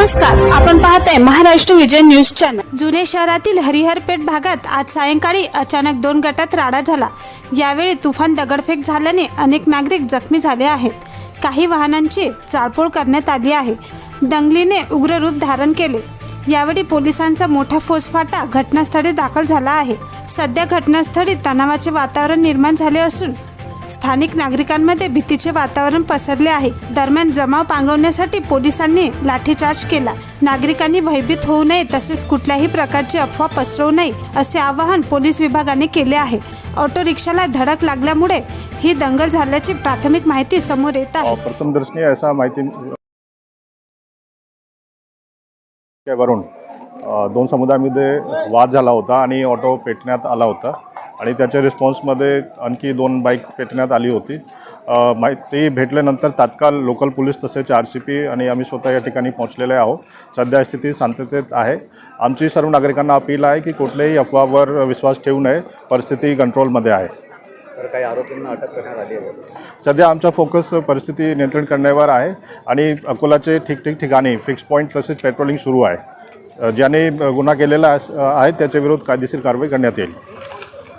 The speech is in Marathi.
नमस्कार आपण पाहताय महाराष्ट्र विजय न्यूज चॅनल. जुने शहरातील हरिहरपेठ भागात आज सायंकाळी अचानक दोन गटात राडा झाला. यावेळी तुफान दगडफेक झाल्याने अनेक नागरिक जखमी झाले आहेत. काही वाहनांची जाळपोळ करण्यात आली आहे. दंगलीने उग्र रूप धारण केले. यावेळी पोलिसांचा मोठा फौजफाटा घटनास्थळी दाखल झाला आहे. सध्या घटनास्थळी तणावाचे वातावरण निर्माण झाले असून स्थानिक नागरिकांमध्ये भीतीचे वातावरण पसरले आहे. दरम्यान जमाव पांगवण्यासाठी पोलिसांनी लाठीचार्ज केला. नागरिकांनी भयभीत होऊ नये तसेच कुठल्याही प्रकारची अफवा पसरवू नये असे आवाहन पोलीस विभागाने केले आहे. ऑटो रिक्षाला धडक लागल्यामुळे ही दंगल झाल्याची प्राथमिक माहिती समोर येत आहे. प्रथमदर्शनी असा माहिती वरून दोन समुदायामध्ये वाद झाला होता आणि ऑटो पेटण्यात आला होता. आणि त्याच्या रिस्पॉन्समध्ये आणखी दोन बाईक पेटण्यात आली होती. माहिती भेटल्यानंतर तात्काळ लोकल पोलीस तसेच आर सी पी आणि आम्ही स्वतः या ठिकाणी पोहोचलेले आहोत. सध्या स्थिती शांततेत आहे. आमची सर्व नागरिकांना अपील आहे की कुठल्याही अफवावर विश्वास ठेवू नये. परिस्थिती कंट्रोलमध्ये आहे. तर काही आरोपींना अटक करण्यात आली आहे. सध्या आमचा फोकस परिस्थिती नियंत्रण करण्यावर आहे आणि अकोलाचे ठिकठिक ठिकाणी फिक्स पॉईंट तसेच पेट्रोलिंग सुरू आहे. ज्याने गुन्हा केलेला अस- आहे त्याच्या विरोधात कायदेशीर कारवाई करण्यात येईल.